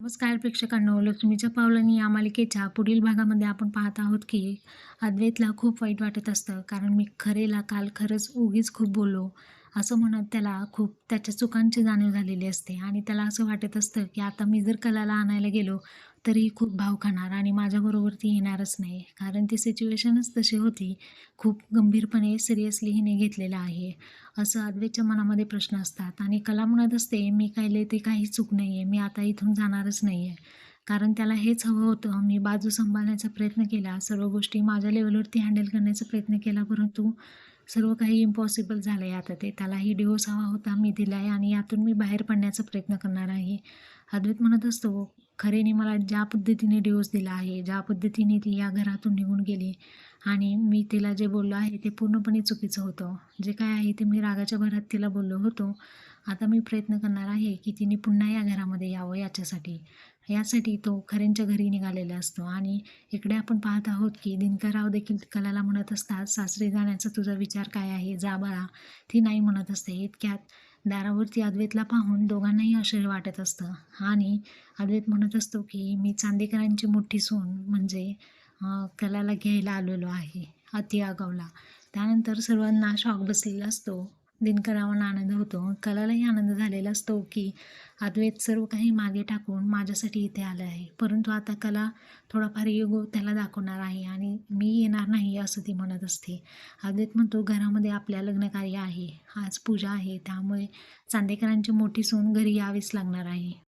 नमस्कार प्रेक्षकांनो लक्ष्मीच्या पावलांनी या मालिकेच्या पुढील भागामध्ये आपण पाहत आहोत की अद्वैतला खूप वाईट वाटत असतं. कारण मी खरेला काल खरंच उगीच खूप बोललो. असं म्हणत त्याला खूप त्याच्या चुकांची जाणीव झालेली असते. आणि त्याला असं वाटत असतं की आता मी जर कलाला आणायला गेलो तरी खूप भाव खाणार आणि माझ्याबरोबर ती येणारच नाही. कारण ती सिच्युएशनच तशी होती. खूप गंभीरपणे सिरियसली हिने घेतलेलं आहे. असं अद्वैतच्या मनामध्ये प्रश्न असतात आणि कला म्हणत असते मी काय ते काही चूक नाही आहे मी आता इथून जाणारच नाही आहे कारण त्याला हेच हवं होतं. मी बाजू सांभाळण्याचा प्रयत्न केला. सर्व गोष्टी माझ्या लेवलवरती हँडल करण्याचा प्रयत्न केला परंतु सर्व काही इम्पॉसिबल झालं आहे आता ते. त्यालाही डिवोर्स हवा होता. मी दिला आहे आणि यातून मी बाहेर पडण्याचा प्रयत्न करणार आहे. अद्वैत म्हणत असतो खरेने मला ज्या पद्धतीने डिवोर्स दिला आहे ज्या पद्धतीने ती या घरातून निघून गेली आणि मी तिला जे बोललो आहे ते पूर्णपणे चुकीचं होतं. जे काय आहे ते मी रागाच्या भरात तिला बोललो होतो. आता मी प्रयत्न करणार आहे की तिने पुन्हा या घरामध्ये यावं याच्यासाठी. यासाठी तो खऱ्यांच्या घरी निघालेला असतो आणि इकडे आपण पाहत आहोत की दिनकरराव देखील कलाला म्हणत असतात सासरी जाण्याचा तुझा विचार काय आहे? जा बाळा. ती नाही म्हणत असते. इतक्यात दारावरती अद्वैतला पाहून दोघांनाही आश्चर्य वाटत असतं. आणि अद्वैत म्हणत असतो की मी चांदेकरांची मोठी सून म्हणजे कलाला घ्यायला आलेलो आहे अति आगावला त्यानंतर सर्वांना शॉक बसलेला असतो. दिनकरावांना आनंद होतो. कलालाही आनंद झालेला असतो की अद्वैत सर्व काही मागे टाकून माझ्यासाठी इथे आलं आहे. परंतु आता कला थोडाफार योग त्याला दाखवणार आहे आणि मी येणार नाही असं ती म्हणत असते. अद्वैत म्हणतो घरामध्ये आपल्या लग्नकार्य आहे. आज पूजा आहे. त्यामुळे चांदेकरांची मोठी सून घरी यावीच लागणार आहे.